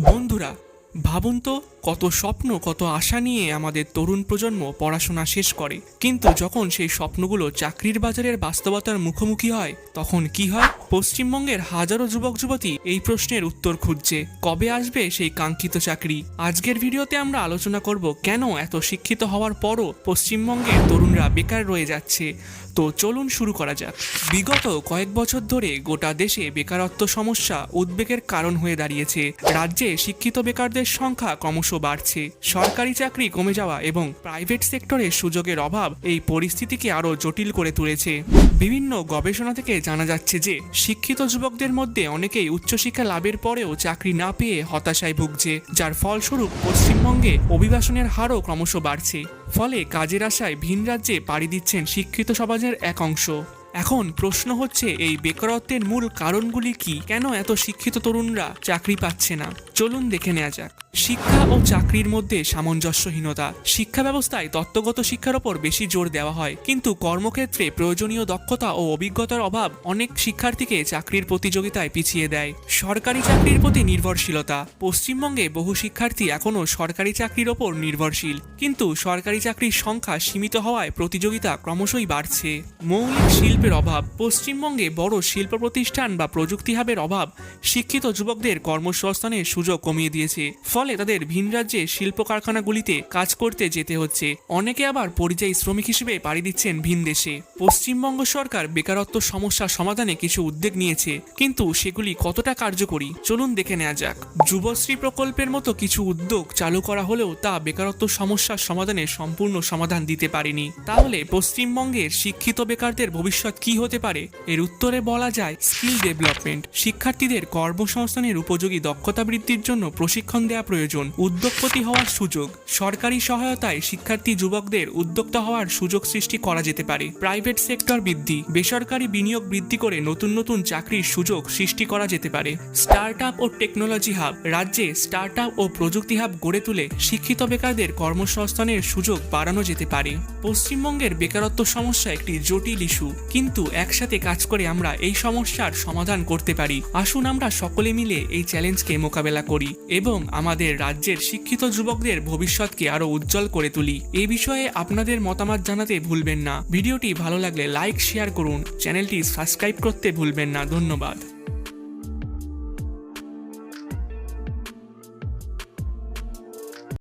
বন্ধুরা, ভাবুন তো, কত স্বপ্ন, কত আশা নিয়ে আমাদের তরুণ প্রজন্ম পড়াশোনা শেষ করে। কিন্তু যখন সেই স্বপ্নগুলো চাকরির বাজারের বাস্তবতার মুখোমুখি হয়, তখন কি হয়? পশ্চিমবঙ্গের হাজারো যুবক যুবতী এই প্রশ্নের উত্তর খুঁজছে। কবে আসবে সেই কাঙ্ক্ষিত চাকরি? আজকের ভিডিওতে আমরা আলোচনা করব কেন এত শিক্ষিত হওয়ার পরও পশ্চিমবঙ্গের তরুণরা বেকার রয়ে যাচ্ছে। তো চলুন শুরু করা যাক। বিগত কয়েক বছর ধরে গোটা দেশে বেকারত্ব সমস্যা উদ্বেগের কারণ হয়ে দাঁড়িয়েছে। রাজ্যে শিক্ষিত বেকারদের সংখ্যা ক্রমশ বাড়ছে। সরকারি চাকরি কমে যাওয়া এবং প্রাইভেট সেক্টরে সুযোগের অভাব এই পরিস্থিতিকে আরও জটিল করে তুলেছে। বিভিন্ন গবেষণা থেকে জানা যাচ্ছে যে শিক্ষিত যুবকদের মধ্যে অনেকেই উচ্চশিক্ষা লাভের পরেও চাকরি না পেয়ে হতাশায় ভুগছে, যার ফলস্বরূপ পশ্চিমবঙ্গে অভিবাসনের হারও ক্রমশ বাড়ছে। ফলে কাজের আশায় ভিন রাজ্যে পাড়ি দিচ্ছেন শিক্ষিত সমাজের এক অংশ। এখন প্রশ্ন হচ্ছে, এই বেকারত্বের মূল কারণগুলি কি? কেন এত শিক্ষিত তরুণরা চাকরি পাচ্ছে না? চলুন দেখে নেওয়া যাক। শিক্ষা ও চাকরির মধ্যে সামঞ্জস্যহীনতা। শিক্ষা ব্যবস্থায় তত্ত্বগত শিক্ষার ওপর বেশি জোর দেওয়া হয়, কিন্তু কর্মক্ষেত্রে প্রয়োজনীয় দক্ষতা ও অভিজ্ঞতার অভাব অনেক শিক্ষার্থীকে চাকরির প্রতিযোগিতায় পিছিয়ে দেয়। সরকারি চাকরির প্রতি নির্ভরশীলতা। পশ্চিমবঙ্গে বহু শিক্ষার্থী এখনও সরকারি চাকরির ওপর নির্ভরশীল, কিন্তু সরকারি চাকরির সংখ্যা সীমিত হওয়ায় প্রতিযোগিতা ক্রমশই বাড়ছে। মৌলিক শিল্পের অভাব, পশ্চিমবঙ্গে বড় শিল্প প্রতিষ্ঠান বা প্রযুক্তি হাবের অভাব শিক্ষিত যুবকদের কর্মসংস্থানের সুযোগ কমিয়ে দিয়েছে। ফলে তাদের ভিন রাজ্যে শিল্প কারখানাগুলিতে কাজ করতে যেতে হচ্ছে। অনেকে আবার পরিযায়ী শ্রমিক হিসেবে পাড়ি দিচ্ছেন ভিন দেশে। পশ্চিমবঙ্গ সরকার বেকারত্ব সমস্যা সমাধানে কিছু উদ্যোগ নিয়েছে, কিন্তু সেগুলি কতটা কার্যকরী? চলুন দেখে নেওয়া যাক। যুবশ্রী প্রকল্পের মতো কিছু উদ্যোগ চালু করা হলেও তা বেকারত্ব সমস্যার সমাধানে সম্পূর্ণ সমাধান দিতে পারেনি। তাহলে পশ্চিমবঙ্গের শিক্ষিত বেকারদের ভবিষ্যৎ কি হতে পারে? এর উত্তরে বলা যায়, স্কিল ডেভেলপমেন্ট। শিক্ষার্থীদের কর্মসংস্থানের উপযোগী দক্ষতা বৃদ্ধির জন্য প্রশিক্ষণ দেওয়া প্রয়োজন, উদ্যোগপতি হওয়ার সুযোগ। সরকারি সহায়তায় শিক্ষার্থী যুবকদের উদ্যোক্তা হওয়ার সুযোগ সৃষ্টি করা যেতে পারে। প্রাইভেট সেক্টর বৃদ্ধি, বেসরকারি বিনিয়োগ বৃদ্ধি করে নতুন নতুন চাকরির সুযোগ সৃষ্টি করা যেতে পারে। স্টার্ট ও টেকনোলজি হাব, রাজ্যে স্টার্ট ও প্রযুক্তি হাব গড়ে তুলে শিক্ষিত বেকারদের কর্মসংস্থানের সুযোগ বাড়ানো যেতে পারে। পশ্চিমবঙ্গের বেকারত্ব সমস্যা একটি জটিল ইস্যু, কিন্তু একসাথে কাজ করে আমরা এই সমস্যার সমাধান করতে পারি। আসুন আমরা সকলে মিলে এই চ্যালেঞ্জকে মোকাবেলা করি এবং আমাদের রাজ্যের শিক্ষিত যুবকদের ভবিষ্যৎকে আরও উজ্জ্বল করে তুলি। এ বিষয়ে আপনাদের মতামত জানাতে ভুলবেন না। ভিডিওটি ভালো লাগলে লাইক, শেয়ার করুন। চ্যানেলটি সাবস্ক্রাইব করতে ভুলবেন না। ধন্যবাদ।